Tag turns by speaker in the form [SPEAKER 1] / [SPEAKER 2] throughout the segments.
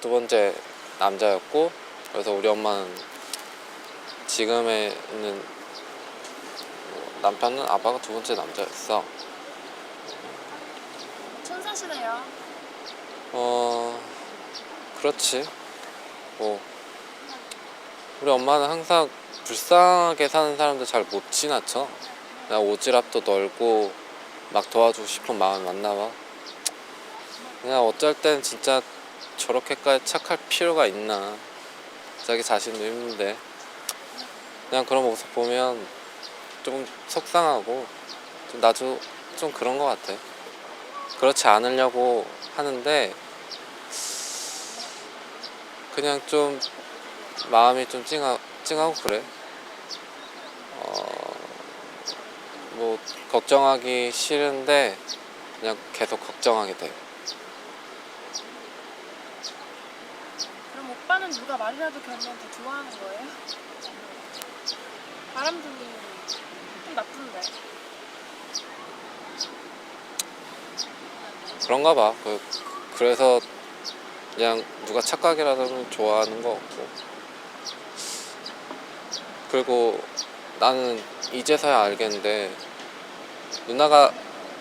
[SPEAKER 1] 두 번째 남자였고 그래서 우리 엄마는 지금에 있는 뭐 남편은 아빠가 두 번째 남자였어.
[SPEAKER 2] 천사시네요.
[SPEAKER 1] 어 그렇지. 뭐 우리 엄마는 항상 불쌍하게 사는 사람들 잘 못 지나쳐. 그냥 오지랖도 넓고 막 도와주고 싶은 마음이 많나 봐. 그냥 어쩔 땐 진짜 저렇게까지 착할 필요가 있나. 자기 자신도 힘든데. 그냥 그런 모습 보면 조금 속상하고 좀 나도 좀 그런 것 같아. 그렇지 않으려고 하는데 그냥 좀 마음이 좀 찡하, 찡하고 그래. 어, 뭐 걱정하기 싫은데 그냥 계속 걱정하게 돼.
[SPEAKER 2] 그럼 오빠는 누가 말이라도 더 좋아하는 거예요? 바람둥이 좀 나쁜데.
[SPEAKER 1] 그런가 봐. 그, 그래서 그냥 누가 착각이라도 좋아하는 거 같고. 그리고 나는 이제서야 알겠는데 누나가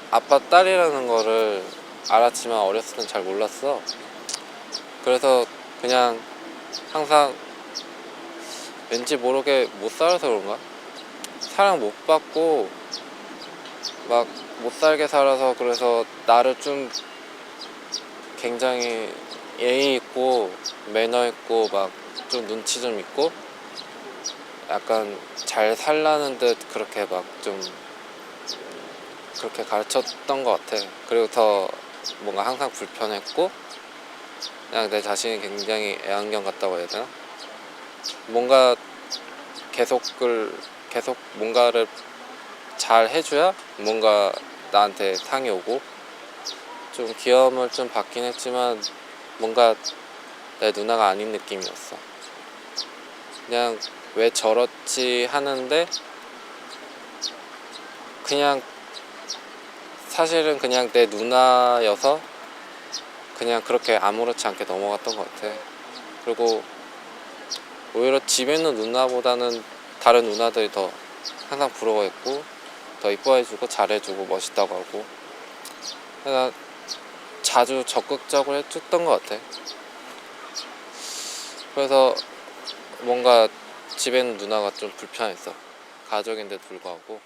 [SPEAKER 1] 아빠 딸이라는 거를 알았지만 어렸을 땐 잘 몰랐어. 그래서 그냥 항상 왠지 모르게 못 살아서 그런가? 사랑 못 받고 막 못 살게 살아서 그래서 나를 좀 굉장히 예의 있고 매너 있고 막 좀 눈치 좀 있고 약간 잘 살라는 듯 그렇게 막 좀 그렇게 가르쳤던 것 같아. 그리고 더 뭔가 항상 불편했고 그냥 내 자신이 굉장히 애완견 같다고 해야 되나? 뭔가 계속을 계속 뭔가를 잘 해줘야 뭔가 나한테 상이 오고 좀 귀여움을 좀 받긴 했지만 뭔가 내 누나가 아닌 느낌이었어. 그냥 왜 저렇지 하는데 그냥 사실은 그냥 내 누나여서 그냥 그렇게 아무렇지 않게 넘어갔던 것 같아. 그리고 오히려 집에 있는 누나보다는 다른 누나들이 더 항상 부러워했고 더 이뻐해주고 잘해주고 멋있다고 하고 내가 자주 적극적으로 해줬던 것 같아. 그래서 뭔가 집에 있는 누나가 좀 불편했어. 가족인데도 불구하고